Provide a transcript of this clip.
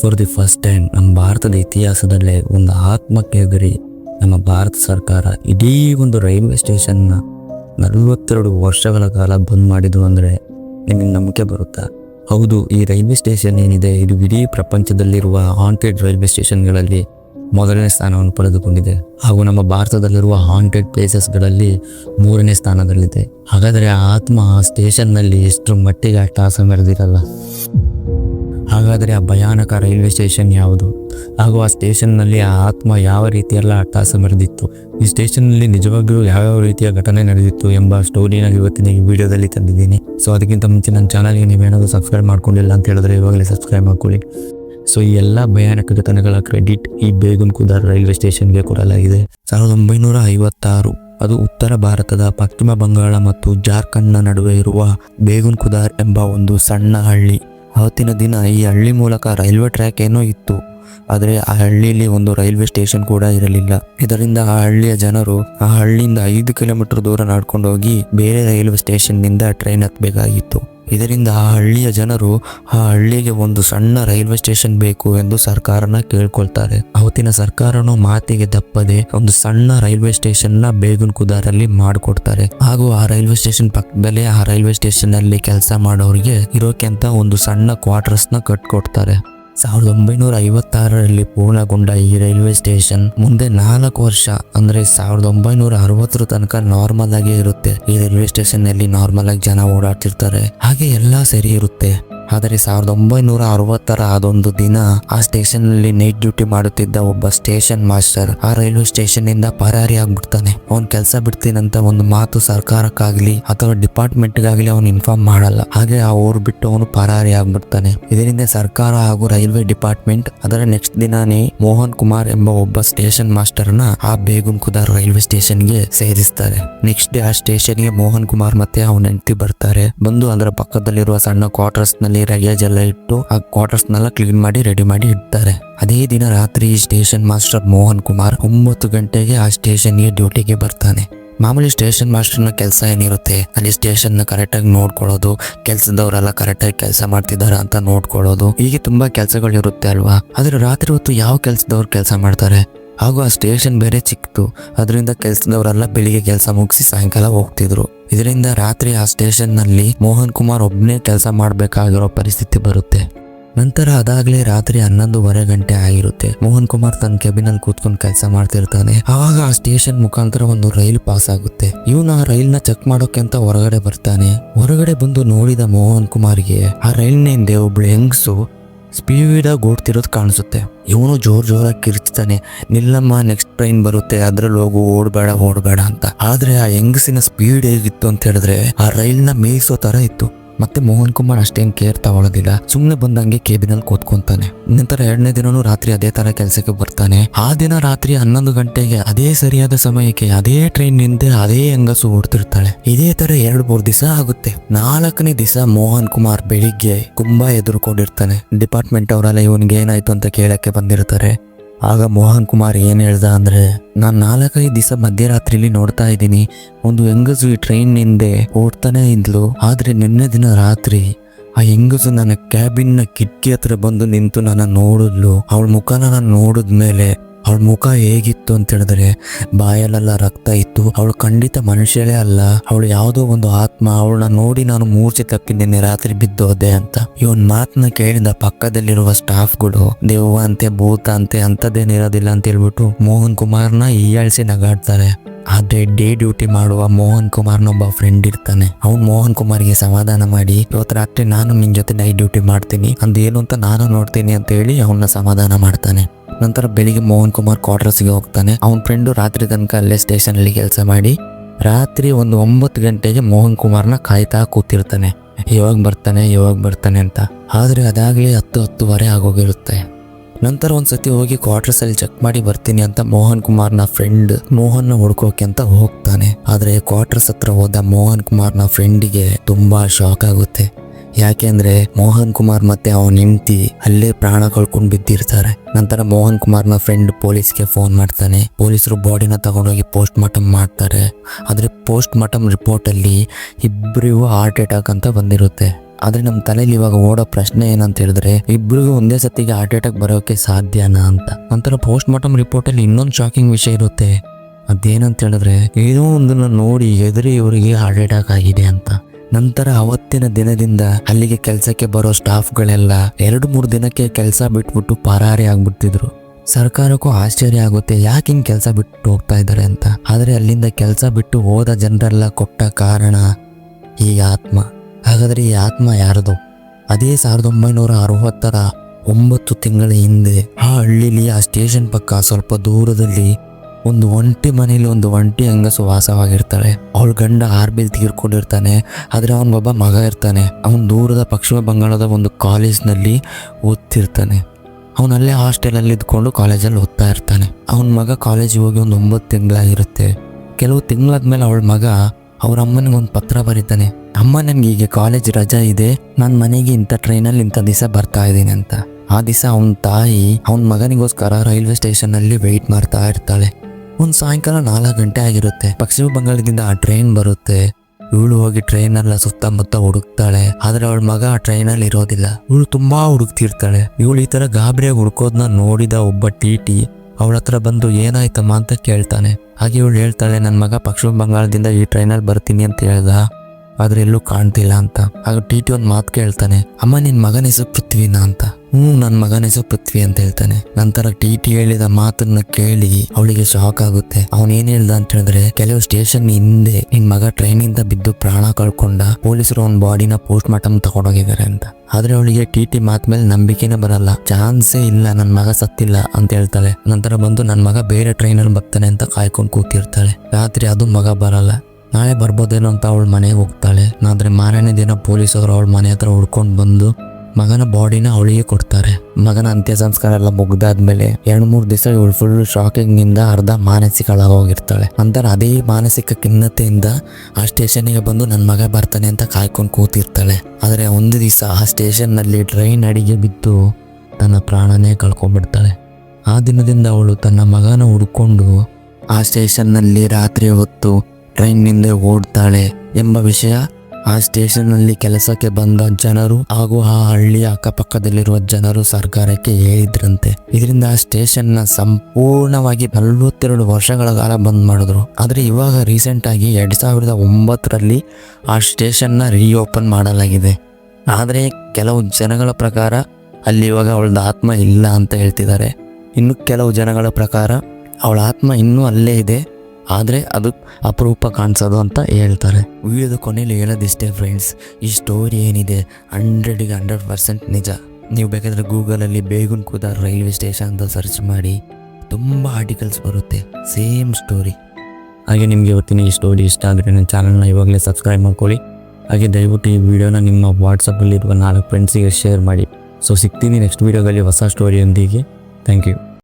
For the first time ನಮ್ಮ ಭಾರತದ ಇತಿಹಾಸದಲ್ಲೇ ಒಂದು ಆತ್ಮಕ್ಕೆ ಎದುರಿ ನಮ್ಮ ಭಾರತ ಸರ್ಕಾರ ಇಡೀ ಒಂದು ರೈಲ್ವೆ ಸ್ಟೇಷನ್ನ ನಲವತ್ತೆರಡು ವರ್ಷಗಳ ಕಾಲ ಬಂದ್ ಮಾಡಿದ್ರು ಅಂದರೆ ನಿಮಗೆ ನಂಬಿಕೆ ಬರುತ್ತಾ? ಹೌದು, ಈ ರೈಲ್ವೆ ಸ್ಟೇಷನ್ ಏನಿದೆ, ಇದು ಇಡೀ ಪ್ರಪಂಚದಲ್ಲಿರುವ ಹಾಂಟೆಡ್ ರೈಲ್ವೆ ಸ್ಟೇಷನ್ಗಳಲ್ಲಿ ಮೊದಲನೇ ಸ್ಥಾನವನ್ನು ಪಡೆದುಕೊಂಡಿದೆ. ಹಾಗೂ ನಮ್ಮ ಭಾರತದಲ್ಲಿರುವ ಹಾಂಟೆಡ್ ಪ್ಲೇಸಸ್ಗಳಲ್ಲಿ ಮೂರನೇ ಸ್ಥಾನದಲ್ಲಿದೆ. ಹಾಗಾದರೆ ಆತ್ಮ ಆ ಸ್ಟೇಷನ್ನಲ್ಲಿ ಎಷ್ಟು ಮಟ್ಟಿಗೆ ಅಟ್ಟಾಸ ಮೆರೆದಿರಲ್ಲ? ಹಾಗಾದರೆ ಆ ಭಯಾನಕ ರೈಲ್ವೆ ಸ್ಟೇಷನ್ ಯಾವುದು? ಹಾಗೂ ಆ ಸ್ಟೇಷನ್ನಲ್ಲಿ ಆ ಆತ್ಮ ಯಾವ ರೀತಿಯೆಲ್ಲ ಅಟ್ಟಾಸ ಮೆರೆದಿತ್ತು ಈ ಸ್ಟೇಷನ್ನಲ್ಲಿ ಯಾವ ಯಾವ್ಯಾವ ರೀತಿಯ ಘಟನೆ ನಡೆದಿತ್ತು ಎಂಬ ಸ್ಟೋರಿನ ಇವತ್ತಿನ ಈ ವಿಡಿಯೋದಲ್ಲಿ ತಂದಿದ್ದೀನಿ. ಸೊ ಅದಕ್ಕಿಂತ ಮುಂಚೆ ನನ್ನ ಚಾನಲ್ಗೆ ನೀವೇನಾದರೂ ಸಬ್ಸ್ಕ್ರೈಬ್ ಮಾಡ್ಕೊಂಡಿಲ್ಲ ಅಂತ ಹೇಳಿದ್ರೆ ಇವಾಗಲೇ ಸಬ್ಸ್ಕ್ರೈಬ್ ಮಾಡ್ಕೊಳ್ಳಿ. ಸೊ ಈ ಎಲ್ಲ ಭಯಾನಕ ಘಟನೆಗಳ ಕ್ರೆಡಿಟ್ ಈ ಬೇಗುನ್ ಕುದಾರ್ ರೈಲ್ವೆ ಸ್ಟೇಷನ್ಗೆ ಕೊಡಲಾಗಿದೆ. ಸಾವಿರದ ಒಂಬೈನೂರ ಐವತ್ತಾರು, ಅದು ಉತ್ತರ ಭಾರತದ ಪಶ್ಚಿಮ ಬಂಗಾಳ ಮತ್ತು ಜಾರ್ಖಂಡ್ನ ನಡುವೆ ಇರುವ ಬೇಗುನ್ ಕುದಾರ್ ಎಂಬ ಒಂದು ಸಣ್ಣ ಹಳ್ಳಿ. ಅವತ್ತಿನ ದಿನ ಈ ಹಳ್ಳಿ ಮೂಲಕ ರೈಲ್ವೆ ಟ್ರ್ಯಾಕ್ ಏನೋ ಇತ್ತು, ಆದರೆ ಆ ಹಳ್ಳಿಯಲ್ಲಿ ಒಂದು ರೈಲ್ವೆ ಸ್ಟೇಷನ್ ಕೂಡ ಇರಲಿಲ್ಲ. ಇದರಿಂದ ಆ ಹಳ್ಳಿಯ ಜನರು ಆ ಹಳ್ಳಿಯಿಂದ ಐದು ಕಿಲೋಮೀಟರ್ ದೂರ ನಡ್ಕೊಂಡು ಹೋಗಿ ಬೇರೆ ರೈಲ್ವೆ ಸ್ಟೇಷನ್ನಿಂದ ಟ್ರೈನ್ ಹತ್ತಬೇಕಾಗಿತ್ತು ಇದರಿಂದ ಆ ಹಳ್ಳಿಯ ಜನರು ಆ ಹಳ್ಳಿಗೆ ಒಂದು ಸಣ್ಣ ರೈಲ್ವೆ ಸ್ಟೇಷನ್ ಬೇಕು ಎಂದು ಸರ್ಕಾರನ ಕೇಳ್ಕೊಳ್ತಾರೆ. ಅವತ್ತಿನ ಸರ್ಕಾರನು ಮಾತಿಗೆ ದಪ್ಪದೆ ಒಂದು ಸಣ್ಣ ರೈಲ್ವೆ ಸ್ಟೇಷನ್ನ ಬೇಗುನ್ ಕುದಾರಲ್ಲಿ ಮಾಡಿಕೊಡ್ತಾರೆ. ಹಾಗೂ ಆ ರೈಲ್ವೆ ಸ್ಟೇಷನ್ ಪಕ್ಕದಲ್ಲೇ ಆ ರೈಲ್ವೆ ಸ್ಟೇಷನ್ ಅಲ್ಲಿ ಕೆಲಸ ಮಾಡೋರಿಗೆ ಇರೋಕೆ ಅಂತ ಒಂದು ಸಣ್ಣ ಕ್ವಾರ್ಟರ್ಸ್ನ ಕಟ್ಕೊಡ್ತಾರೆ. ಸಾವಿರದ ಒಂಬೈನೂರ ಐವತ್ತಾರರಲ್ಲಿ ಪೂರ್ಣಗೊಂಡ ಈ ರೈಲ್ವೆ ಸ್ಟೇಷನ್ ಮುಂದೆ ನಾಲ್ಕು ವರ್ಷ, ಅಂದ್ರೆ ಸಾವಿರದ ಒಂಬೈನೂರ ಅರವತ್ತರ ತನಕ ನಾರ್ಮಲ್ ಆಗಿ ಇರುತ್ತೆ. ಈ ರೈಲ್ವೆ ಸ್ಟೇಷನ್ನಲ್ಲಿ ನಾರ್ಮಲ್ ಆಗಿ ಜನ ಓಡಾಡ್ತಿರ್ತಾರೆ. ಹಾಗೆ ಎಲ್ಲಾ ಸರಿ ಇರುತ್ತೆ. ಆದರೆ ಸಾವಿರದ ಒಂಬೈನೂರ ಅರವತ್ತರ ಅದೊಂದು ದಿನ ಆ ಸ್ಟೇಷನ್ನಲ್ಲಿ ನೈಟ್ ಡ್ಯೂಟಿ ಮಾಡುತ್ತಿದ್ದ ಒಬ್ಬ ಸ್ಟೇಷನ್ ಮಾಸ್ಟರ್ ಆ ರೈಲ್ವೆ ಸ್ಟೇಷನ್ ಇಂದ ಪರಾರಿ ಆಗ್ಬಿಡ್ತಾನೆ. ಅವನ್ ಕೆಲಸ ಬಿಡ್ತೀನಂತ ಒಂದು ಮಾತು ಸರ್ಕಾರಕ್ಕಾಗ್ಲಿ ಅಥವಾ ಡಿಪಾರ್ಟ್ಮೆಂಟ್ ಗಾಗ್ಲಿ ಅವನು ಇನ್ಫಾರ್ಮ್ ಮಾಡಲ್ಲ. ಹಾಗೆ ಆ ಊರು ಬಿಟ್ಟು ಅವನು ಪರಾರಿ ಆಗ್ಬಿಡ್ತಾನೆ. ಇದರಿಂದ ಸರ್ಕಾರ ಹಾಗೂ ರೈಲ್ವೆ ಡಿಪಾರ್ಟ್ಮೆಂಟ್ ಅದರ ನೆಕ್ಸ್ಟ್ ದಿನಾನೇ ಮೋಹನ್ ಕುಮಾರ್ ಎಂಬ ಒಬ್ಬ ಸ್ಟೇಷನ್ ಮಾಸ್ಟರ್ನ ಆ ಬೇಗುನ್ ಕುದಾರ್ ರೈಲ್ವೆ ಸ್ಟೇಷನ್ಗೆ ಸೇರಿಸ್ತಾರೆ. ನೆಕ್ಸ್ಟ್ ಡೇ ಆ ಸ್ಟೇಷನ್ಗೆ ಮೋಹನ್ ಕುಮಾರ್ ಮತ್ತೆ ಅವನ ಹೆಂಡತಿ ಬರ್ತಾರೆ. ಬಂದು ಅದರ ಪಕ್ಕದಲ್ಲಿರುವ ಸಣ್ಣ ಕ್ವಾರ್ಟರ್ಸ್ನಲ್ಲಿ ಲಗೇಜ್ ಎಲ್ಲ ಇಟ್ಟು ಆ ಕ್ವಾರ್ಟರ್ಸ್ ನೆಲ್ಲ ಕ್ಲೀನ್ ಮಾಡಿ ರೆಡಿ ಮಾಡಿ ಇಡ್ತಾರೆ. ಅದೇ ದಿನ ರಾತ್ರಿ ಸ್ಟೇಷನ್ ಮಾಸ್ಟರ್ ಮೋಹನ್ ಕುಮಾರ್ ಒಂಬತ್ತು ಗಂಟೆಗೆ ಆ ಸ್ಟೇಷನ್ಗೆ ಡ್ಯೂಟಿಗೆ ಬರ್ತಾನೆ. ಮಾಮೂಲಿ ಸ್ಟೇಷನ್ ಮಾಸ್ಟರ್ನ ಕೆಲಸ ಏನಿರುತ್ತೆ? ಅಲ್ಲಿ ಸ್ಟೇಷನ್ ಕರೆಕ್ಟಾಗಿ ನೋಡ್ಕೊಳ್ಳೋದು, ಕೆಲಸದವರೆಲ್ಲ ಕರೆಕ್ಟಾಗಿ ಕೆಲಸ ಮಾಡ್ತಿದಾರ ಅಂತ ನೋಡ್ಕೊಳ್ಳೋದು, ಹೀಗೆ ತುಂಬಾ ಕೆಲಸಗಳು ಇರುತ್ತೆ ಅಲ್ವಾ? ಆದ್ರೆ ರಾತ್ರಿ ಹೊತ್ತು ಯಾವ ಕೆಲಸದವ್ರು ಕೆಲಸ ಮಾಡ್ತಾರೆ? ಹಾಗೂ ಆ ಸ್ಟೇಷನ್ ಬೇರೆ ಚಿಕ್ಕದು ಅದರಿಂದ ಕೆಲಸದವರೆಲ್ಲ ಬೆಳಿಗ್ಗೆ ಕೆಲಸ ಮುಗಿಸಿ ಸಾಯಂಕಾಲ ಹೋಗ್ತಿದ್ರು. ಇದರಿಂದ ರಾತ್ರಿ ಆ ಸ್ಟೇಷನ್ನಲ್ಲಿ ಮೋಹನ್ ಕುಮಾರ್ ಒಬ್ಬನೇ ಕೆಲಸ ಮಾಡಬೇಕಾಗಿರೋ ಪರಿಸ್ಥಿತಿ ಬರುತ್ತೆ. ನಂತರ ಅದಾಗ್ಲೇ ರಾತ್ರಿ ಹನ್ನೊಂದುವರೆ ಗಂಟೆ ಆಗಿರುತ್ತೆ. ಮೋಹನ್ ಕುಮಾರ್ ತನ್ನ ಕೆಬಿನ್ ಅಲ್ಲಿ ಕೂತ್ಕೊಂಡು ಕೆಲಸ ಮಾಡ್ತಿರ್ತಾನೆ. ಆವಾಗ ಆ ಸ್ಟೇಷನ್ ಮುಖಾಂತರ ಒಂದು ರೈಲ್ ಪಾಸ್ ಆಗುತ್ತೆ. ಇವನು ಆ ರೈಲ್ನ ಚೆಕ್ ಮಾಡೋಕೆ ಅಂತ ಹೊರಗಡೆ ಬರ್ತಾನೆ. ಹೊರಗಡೆ ಬಂದು ನೋಡಿದ ಮೋಹನ್ ಕುಮಾರ್ಗೆ ಆ ರೈಲ್ನಿಂದ ಒಬ್ಳು ಹೆಂಗಸು ಸ್ಪೀಡಾಗಿ ಓಡ್ತಿರೋದು ಕಾಣಿಸುತ್ತೆ. ಇವನು ಜೋರ್ ಜೋರಾಗಿ ಕಿರ್ಚ್ತಾನೆ, ನಿಲ್ಲಮ್ಮ ನೆಕ್ಸ್ಟ್ ಟ್ರೈನ್ ಬರುತ್ತೆ, ಅದ್ರಲ್ಲಿ ಹೋಗು, ಓಡ್ಬೇಡ ಓಡ್ಬೇಡ ಅಂತ. ಆದ್ರೆ ಆ ಹೆಂಗಸಿನ ಸ್ಪೀಡ್ ಹೇಗಿತ್ತು ಅಂತ ಹೇಳಿದ್ರೆ, ಆ ರೈಲ್ನ ಮೇಯಿಸೋ ತರ ಇತ್ತು. ಮತ್ತೆ ಮೋಹನ್ ಕುಮಾರ್ ಅಷ್ಟೇನ್ ಕೇರ್ ತಗೊಳ್ಳೋದಿಲ್ಲ ಸುಮ್ನೆ ಬಂದಂಗೆ ಕೇಬಿನಲ್ಲಿ ಕೂತ್ಕೊಂತಾನೆ. ನಂತರ ಎರಡನೇ ದಿನನೂ ರಾತ್ರಿ ಅದೇ ತರ ಕೆಲಸಕ್ಕೆ ಬರ್ತಾನೆ. ಆ ದಿನ ರಾತ್ರಿ ಹನ್ನೊಂದು ಗಂಟೆಗೆ ಅದೇ ಸರಿಯಾದ ಸಮಯಕ್ಕೆ ಅದೇ ಟ್ರೈನ್ನಿಂದ ಅದೇ ಹೆಂಗಸು ಓಡ್ತಿರ್ತಾಳೆ. ಇದೇ ತರ ಎರಡು ಮೂರು ದಿವಸ ಆಗುತ್ತೆ. ನಾಲ್ಕನೇ ದಿವಸ ಮೋಹನ್ ಕುಮಾರ್ ಬೆಳಿಗ್ಗೆ ತುಂಬಾ ಎದುರುಕೊಂಡಿರ್ತಾನೆ ಡಿಪಾರ್ಟ್ಮೆಂಟ್ ಅವರೆಲ್ಲ ಇವನ್ಗೆ ಏನಾಯ್ತು ಅಂತ ಕೇಳಕ್ಕೆ ಬಂದಿರ್ತಾರೆ. ಆಗ ಮೋಹನ್ ಕುಮಾರ್ ಏನು ಹೇಳ್ದ ಅಂದರೆ, ನಾನ್ ನಾಲ್ಕೈದು ದಿವಸ ಮಧ್ಯರಾತ್ರಿಲಿ ನೋಡ್ತಾ ಇದ್ದೀನಿ. ಒಂದು ಹೆಂಗಸು ಈ ಟ್ರೈನ್ ಹಿಂದೆ ಓಡ್ತಾನೆ ಇದ್ಲು. ಆದ್ರೆ ನಿನ್ನೆ ದಿನ ರಾತ್ರಿ ಆ ಹೆಂಗಸು ನನ್ನ ಕ್ಯಾಬಿನ್ನ ಕಿಟಕಿ ಹತ್ರ ಬಂದು ನಿಂತು ನನ್ನ ನೋಡಿದ್ಲು. ಅವಳ ಮುಖನ ನಾನು ನೋಡಿದ್ಮೇಲೆ ಅವಳ ಮುಖ ಹೇಗಿತ್ತು ಅಂತ ಹೇಳಿದ್ರೆ ಬಾಯಲ್ಲೆಲ್ಲ ರಕ್ತ ಇತ್ತು. ಅವಳು ಖಂಡಿತ ಮನುಷ್ಯಳೇ ಅಲ್ಲ. ಅವಳು ಯಾವುದೋ ಒಂದು ಆತ್ಮ. ಅವಳನ್ನ ನೋಡಿ ನಾನು ಮೂರ್ಛೆ ತಪ್ಪಿ ನಿನ್ನೆ ರಾತ್ರಿ ಬಿದ್ದೋದೆ ಅಂತ. ಇವನ್ ಮಾತನ್ನ ಕೇಳಿದ ಪಕ್ಕದಲ್ಲಿರುವ ಸ್ಟಾಫ್ಗಳು, ದೆವ್ವ ಅಂತೆ, ಭೂತ ಅಂತೆ ಅಂತದೇನಿರೋದಿಲ್ಲ ಅಂತ ಹೇಳ್ಬಿಟ್ಟು ಮೋಹನ್ ಕುಮಾರ್ನ ಈಯಾಳಿಸಿ ನಗಾಡ್ತಾರೆ. ಆದ್ರೆ ಡೇ ಡ್ಯೂಟಿ ಮಾಡುವ ಮೋಹನ್ ಕುಮಾರ್ನ ಒಬ್ಬ ಫ್ರೆಂಡ್ ಇರ್ತಾನೆ. ಅವ್ನು ಮೋಹನ್ ಕುಮಾರ್ಗೆ ಸಮಾಧಾನ ಮಾಡಿ, ಇವತ್ತು ರಾತ್ರಿ ನಾನು ನಿನ್ ಜೊತೆ ನೈಟ್ ಡ್ಯೂಟಿ ಮಾಡ್ತೀನಿ, ಅಂದೇನು ಅಂತ ನಾನು ನೋಡ್ತೀನಿ ಅಂತ ಹೇಳಿ ಅವನ್ನ ಸಮಾಧಾನ ಮಾಡ್ತಾನೆ. ನಂತರ ಬೆಳಿಗ್ಗೆ ಮೋಹನ್ ಕುಮಾರ್ ಕ್ವಾರ್ಟರ್ಸ್ಗೆ ಹೋಗ್ತಾನೆ. ಅವನ ಫ್ರೆಂಡು ರಾತ್ರಿ ತನಕ ಅಲ್ಲೇ ಸ್ಟೇಷನ್ ಅಲ್ಲಿ ಕೆಲಸ ಮಾಡಿ, ರಾತ್ರಿ ಒಂದು ಒಂಬತ್ತು ಗಂಟೆಗೆ ಮೋಹನ್ ಕುಮಾರ್ನ ಕಾಯ್ತಾ ಕೂತಿರ್ತಾನೆ. ಯಾವಾಗ ಬರ್ತಾನೆ ಯಾವಾಗ ಬರ್ತಾನೆ ಅಂತ. ಆದರೆ ಅದಾಗಲೇ ಹತ್ತು ಹತ್ತುವರೆ ಆಗೋಗಿರುತ್ತೆ. ನಂತರ ಒಂದ್ಸತಿ ಹೋಗಿ ಕ್ವಾರ್ಟರ್ಸ್ ಅಲ್ಲಿ ಚೆಕ್ ಮಾಡಿ ಬರ್ತೀನಿ ಅಂತ ಮೋಹನ್ ಕುಮಾರ್ನ ಫ್ರೆಂಡ್ ಮೋಹನ್ನ ಹುಡ್ಕೋಕೆ ಅಂತ ಹೋಗ್ತಾನೆ. ಆದರೆ ಕ್ವಾರ್ಟರ್ಸ್ ಹತ್ರ ಹೋದ ಮೋಹನ್ ಕುಮಾರ್ನ ಫ್ರೆಂಡಿಗೆ ತುಂಬಾ ಶಾಕ್ ಆಗುತ್ತೆ. ಯಾಕೆಂದ್ರೆ ಮೋಹನ್ ಕುಮಾರ್ ಮತ್ತೆ ಅವನ ಹೆಂಡತಿ ಅಲ್ಲೇ ಪ್ರಾಣ ಕಳ್ಕೊಂಡು ಬಿದ್ದಿರ್ತಾರೆ. ನಂತರ ಮೋಹನ್ ಕುಮಾರ್ನ ಫ್ರೆಂಡ್ ಪೊಲೀಸ್ಗೆ ಫೋನ್ ಮಾಡ್ತಾನೆ. ಪೊಲೀಸರು ಬಾಡಿನ ತಗೊಂಡೋಗಿ ಪೋಸ್ಟ್ ಮಾರ್ಟಮ್ ಮಾಡ್ತಾರೆ. ಆದ್ರೆ ಪೋಸ್ಟ್ ಮಾರ್ಟಮ್ ರಿಪೋರ್ಟ್ ಅಲ್ಲಿ ಇಬ್ಬರಿಗೂ ಹಾರ್ಟ್ ಅಟ್ಯಾಕ್ ಅಂತ ಬಂದಿರುತ್ತೆ. ಆದ್ರೆ ನಮ್ಮ ತಲೆಯಲ್ಲಿ ಇವಾಗ ಓಡೋ ಪ್ರಶ್ನೆ ಏನಂತ ಹೇಳಿದ್ರೆ ಇಬ್ಬರಿಗೂ ಒಂದೇ ಸತ್ತಿಗೆ ಹಾರ್ಟ್ ಅಟ್ಯಾಕ್ ಬರೋಕೆ ಸಾಧ್ಯನಾ ಅಂತ. ನಂತರ ಪೋಸ್ಟ್ ಮಾರ್ಟಮ್ ರಿಪೋರ್ಟ್ ಅಲ್ಲಿ ಇನ್ನೊಂದು ಶಾಕಿಂಗ್ ವಿಷಯ ಇರುತ್ತೆ. ಅದೇನಂತ ಹೇಳಿದ್ರೆ, ಏನೋ ಒಂದನ್ನ ನೋಡಿ ಹೆದರಿ ಇವರಿಗೆ ಹಾರ್ಟ್ ಅಟ್ಯಾಕ್ ಆಗಿದೆ ಅಂತ. ನಂತರ ಅವತ್ತಿನ ದಿನದಿಂದ ಅಲ್ಲಿಗೆ ಕೆಲಸಕ್ಕೆ ಬರೋ ಸ್ಟಾಫ್ಗಳೆಲ್ಲ ಎರಡು ಮೂರು ದಿನಕ್ಕೆ ಕೆಲಸ ಬಿಟ್ಬಿಟ್ಟು ಪರಾರಿ ಆಗ್ಬಿಡ್ತಿದ್ರು. ಸರ್ಕಾರಕ್ಕೂ ಆಶ್ಚರ್ಯ ಆಗುತ್ತೆ, ಯಾಕೆ ಹಿಂಗೆ ಕೆಲಸ ಬಿಟ್ಟು ಹೋಗ್ತಾ ಇದ್ದಾರೆ ಅಂತ. ಆದರೆ ಅಲ್ಲಿಂದ ಕೆಲಸ ಬಿಟ್ಟು ಹೋದ ಜನರೆಲ್ಲ ಕೊಟ್ಟ ಕಾರಣ ಈ ಆತ್ಮ. ಹಾಗಾದರೆ ಈ ಆತ್ಮ ಯಾರದು? ಅದೇ ಸಾವಿರದ ಒಂಬೈನೂರ ಅರವತ್ತರ ಒಂಬತ್ತು ತಿಂಗಳ ಹಿಂದೆ ಆ ಹಳ್ಳಿಲಿ, ಆ ಸ್ಟೇಷನ್ ಪಕ್ಕ ಸ್ವಲ್ಪ ದೂರದಲ್ಲಿ ಒಂದು ಒಂಟಿ ಮನೇಲಿ ಒಂದು ಒಂಟಿ ಹೆಂಗಸು ವಾಸವಾಗಿರ್ತಾಳೆ. ಅವಳ ಗಂಡ ಆರ್ಬಿಲ್ ತೀರ್ಕೊಂಡಿರ್ತಾನೆ. ಆದ್ರೆ ಅವನಿಗೊಬ್ಬ ಮಗ ಇರ್ತಾನೆ. ಅವನು ದೂರದ ಪಶ್ಚಿಮ ಬಂಗಾಳದ ಒಂದು ಕಾಲೇಜ್ನಲ್ಲಿ ಓದ್ತಿರ್ತಾನೆ. ಅವನಲ್ಲೇ ಅಲ್ಲೇ ಹಾಸ್ಟೆಲಲ್ಲಿ ಇದ್ಕೊಂಡು ಕಾಲೇಜಲ್ಲಿ ಓದ್ತಾ ಇರ್ತಾನೆ. ಅವನ ಮಗ ಕಾಲೇಜಿಗೆ ಹೋಗಿ ಒಂದು ಒಂಬತ್ತು ತಿಂಗಳಾಗಿರುತ್ತೆ. ಕೆಲವು ತಿಂಗಳಾದ್ಮೇಲೆ ಅವಳ ಮಗ ಅವ್ರ ಅಮ್ಮನಿಗೆ ಒಂದು ಪತ್ರ ಬರೀತಾನೆ. ಅಮ್ಮ, ನನಗೆ ಈಗ ಕಾಲೇಜ್ ರಜಾ ಇದೆ. ನಾನು ಮನೆಗೆ ಇಂಥ ಟ್ರೈನಲ್ಲಿ ಇಂಥ ದಿವಸ ಬರ್ತಾ ಇದ್ದೀನಿ ಅಂತ. ಆ ದಿವಸ ಅವನ ತಾಯಿ ಅವನ ಮಗನಿಗೋಸ್ಕರ ರೈಲ್ವೆ ಸ್ಟೇಷನ್ನಲ್ಲಿ ವೆಯ್ಟ್ ಮಾಡ್ತಾ ಇರ್ತಾಳೆ. ಒಂದು ಸಾಯಂಕಾಲ ನಾಲ್ಕು ಗಂಟೆ ಆಗಿರುತ್ತೆ. ಪಶ್ಚಿಮ ಬಂಗಾಳದಿಂದ ಆ ಟ್ರೈನ್ ಬರುತ್ತೆ. ಇವಳು ಹೋಗಿ ಟ್ರೈನ್ ಎಲ್ಲ ಸುತ್ತಮುತ್ತ ಹುಡುಕ್ತಾಳೆ. ಆದ್ರೆ ಅವಳ ಮಗ ಆ ಟ್ರೈನಲ್ಲಿ ಇರೋದಿಲ್ಲ. ಇವಳು ತುಂಬಾ ಹುಡುಕ್ತಿರ್ತಾಳೆ. ಇವಳು ಈ ತರ ಗಾಬರಿಯಾಗಿ ಹುಡ್ಕೋದ್ನ ನೋಡಿದ ಒಬ್ಬ ಟಿಟಿ ಟಿ ಅವಳ ಹತ್ರ ಬಂದು, ಏನಾಯ್ತಮ್ಮ? ಅಂತ ಕೇಳ್ತಾನೆ. ಹಾಗೆ ಇವಳು ಹೇಳ್ತಾಳೆ ನನ್ನ ಮಗ ಪಶ್ಚಿಮ ಬಂಗಾಳದಿಂದ ಈ ಟ್ರೈನಲ್ಲಿ ಬರ್ತೀನಿ ಅಂತ ಹೇಳ್ದ. ಆದ್ರೆ ಎಲ್ಲೂ ಕಾಣ್ತಿಲ್ಲ ಅಂತ. ಆಗ ಟಿ ಟಿ ಒಂದು ಮಾತು ಕೇಳ್ತಾನೆ, ಅಮ್ಮ, ನಿನ್ ಮಗನ ಹೆಸರು ಪೃಥ್ವಿನಾ ಅಂತ. ಹ್ಮ್ ನನ್ನ ಮಗನ ಹೆಸರು ಪೃಥ್ವಿ ಅಂತ ಹೇಳ್ತಾನೆ. ನಂತರ ಟಿ ಟಿ ಹೇಳಿದ ಮಾತನ್ನ ಕೇಳಿ ಅವಳಿಗೆ ಶಾಕ್ ಆಗುತ್ತೆ. ಅವನ್ ಏನ್ ಹೇಳ್ದ ಅಂತ ಹೇಳಿದ್ರೆ, ಕೆಲವು ಸ್ಟೇಷನ್ ಹಿಂದೆ ನಿನ್ ಮಗ ಟ್ರೈನ್ ಇಂದ ಬಿದ್ದು ಪ್ರಾಣ ಕಳ್ಕೊಂಡ ಪೊಲೀಸರು ಅವ್ನ ಬಾಡಿನ ಪೋಸ್ಟ್ ಮಾರ್ಟಮ್ ತಗೊಂಡೋಗಿದ್ದಾರೆ ಅಂತ. ಆದ್ರೆ ಅವಳಿಗೆ ಟಿ ಟಿ ಮಾತ್ ಮೇಲೆ ನಂಬಿಕೆನೇ ಬರಲ್ಲ. ಚಾನ್ಸೇ ಇಲ್ಲ ನನ್ನ ಮಗ ಸತ್ತಿಲ್ಲ ಅಂತ ಹೇಳ್ತಾಳೆ. ನಂತರ ಬಂದು ನನ್ನ ಮಗ ಬೇರೆ ಟ್ರೈನಲ್ಲಿ ಬರ್ತಾನೆ ಅಂತ ಕಾಯ್ಕೊಂಡು ಕೂತಿರ್ತಾಳೆ. ರಾತ್ರಿ ಅದು ಮಗ ಬರಲ್ಲ. ನಾಳೆ ಬರ್ಬೋದೇನೋ ಅಂತ ಅವಳ ಮನೆಗೆ ಹೋಗ್ತಾಳೆ. ಆದರೆ ಮಾರನೇ ದಿನ ಪೊಲೀಸರು ಅವಳ ಮನೆ ಹತ್ರ ಹುಡ್ಕೊಂಡು ಬಂದು ಮಗನ ಬಾಡಿನ ಅವಳಿಗೆ ಕೊಡ್ತಾರೆ. ಮಗನ ಅಂತ್ಯ ಸಂಸ್ಕಾರ ಎಲ್ಲ ಮುಗ್ದಾದ್ಮೇಲೆ ಎರಡು ಮೂರು ದಿವಸ ಇವಳು ಫುಲ್ ಶಾಕಿಂಗ್ ಇಂದ ಅರ್ಧ ಮಾನಸಿಕಳಾಗೋಗಿರ್ತಾಳೆ. ನಂತರ ಅದೇ ಮಾನಸಿಕ ಖಿನ್ನತೆಯಿಂದ ಆ ಸ್ಟೇಷನ್ಗೆ ಬಂದು ನನ್ನ ಮಗ ಬರ್ತಾನೆ ಅಂತ ಕಾಯ್ಕೊಂಡು ಕೂತಿರ್ತಾಳೆ. ಆದರೆ ಒಂದು ದಿವಸ ಆ ಸ್ಟೇಷನ್ನಲ್ಲಿ ಟ್ರೈನ್ ಅಡಿಗೆ ಬಿದ್ದು ತನ್ನ ಪ್ರಾಣನೇ ಕಳ್ಕೊಂಡ್ಬಿಡ್ತಾಳೆ. ಆ ದಿನದಿಂದ ಅವಳು ತನ್ನ ಮಗನ ಹುಡ್ಕೊಂಡು ಆ ಸ್ಟೇಷನ್ನಲ್ಲಿ ರಾತ್ರಿ ಹೊತ್ತು ಟ್ರೈನ್ನಿಂದ ಓಡ್ತಾಳೆ ಎಂಬ ವಿಷಯ ಆ ಸ್ಟೇಷನ್ನಲ್ಲಿ ಕೆಲಸಕ್ಕೆ ಬಂದ ಜನರು ಹಾಗೂ ಆ ಹಳ್ಳಿಯ ಅಕ್ಕಪಕ್ಕದಲ್ಲಿರುವ ಜನರು ಸರ್ಕಾರಕ್ಕೆ ಹೇಳಿದ್ರಂತೆ. ಇದರಿಂದ ಆ ಸ್ಟೇಷನ್ನ ಸಂಪೂರ್ಣವಾಗಿ ನಲವತ್ತೆರಡು ವರ್ಷಗಳ ಕಾಲ ಬಂದ್ ಮಾಡಿದ್ರು. ಆದ್ರೆ ಇವಾಗ ರೀಸೆಂಟ್ ಆಗಿ ಎರಡ್ ಸಾವಿರದ ಒಂಬತ್ತರಲ್ಲಿ ಆ ಸ್ಟೇಷನ್ನ ರೀಓಪನ್ ಮಾಡಲಾಗಿದೆ. ಆದರೆ ಕೆಲವು ಜನಗಳ ಪ್ರಕಾರ ಅಲ್ಲಿ ಇವಾಗ ಅವಳದ ಆತ್ಮ ಇಲ್ಲ ಅಂತ ಹೇಳ್ತಿದ್ದಾರೆ. ಇನ್ನು ಕೆಲವು ಜನಗಳ ಪ್ರಕಾರ ಅವಳ ಆತ್ಮ ಇನ್ನೂ ಅಲ್ಲೇ ಇದೆ. ಆದರೆ ಅದು ಅಪರೂಪ ಕಾಣಿಸೋದು ಅಂತ ಹೇಳ್ತಾರೆ. ವಿಡಿಯೋದ ಕೊನೆಯಲ್ಲಿ ಹೇಳೋದಿಷ್ಟೇ ಫ್ರೆಂಡ್ಸ್ ಈ ಸ್ಟೋರಿ ಏನಿದೆ? ಹಂಡ್ರೆಡಿಗೆ ಹಂಡ್ರೆಡ್ ಪರ್ಸೆಂಟ್ ನಿಜ. ನೀವು ಬೇಕಾದರೆ ಗೂಗಲಲ್ಲಿ ಬೇಗುನ್ ಕೂದ ರೈಲ್ವೆ ಸ್ಟೇಷನ್ ಅಂತ ಸರ್ಚ್ ಮಾಡಿ, ತುಂಬ ಆರ್ಟಿಕಲ್ಸ್ ಬರುತ್ತೆ ಸೇಮ್ ಸ್ಟೋರಿ ಹಾಗೆ ನಿಮಗೆ ಇವತ್ತಿನ ಈ ಸ್ಟೋರಿ ಇಷ್ಟ ಆದರೆ ನನ್ನ ಚಾನಲ್ನ ಇವಾಗಲೇ ಸಬ್ಸ್ಕ್ರೈಬ್ ಮಾಡ್ಕೊಳ್ಳಿ. ಹಾಗೆ ದಯವಿಟ್ಟು ಈ ವಿಡಿಯೋನ ನಿಮ್ಮ ವಾಟ್ಸಪ್ಪಲ್ಲಿರುವ ನಾಲ್ಕು ಫ್ರೆಂಡ್ಸಿಗೆ ಶೇರ್ ಮಾಡಿ. ಸೊ ಸಿಗ್ತೀನಿ ನೆಕ್ಸ್ಟ್ ವೀಡಿಯೋದಲ್ಲಿ ಹೊಸ ಸ್ಟೋರಿಯೊಂದಿಗೆ ಥ್ಯಾಂಕ್ ಯು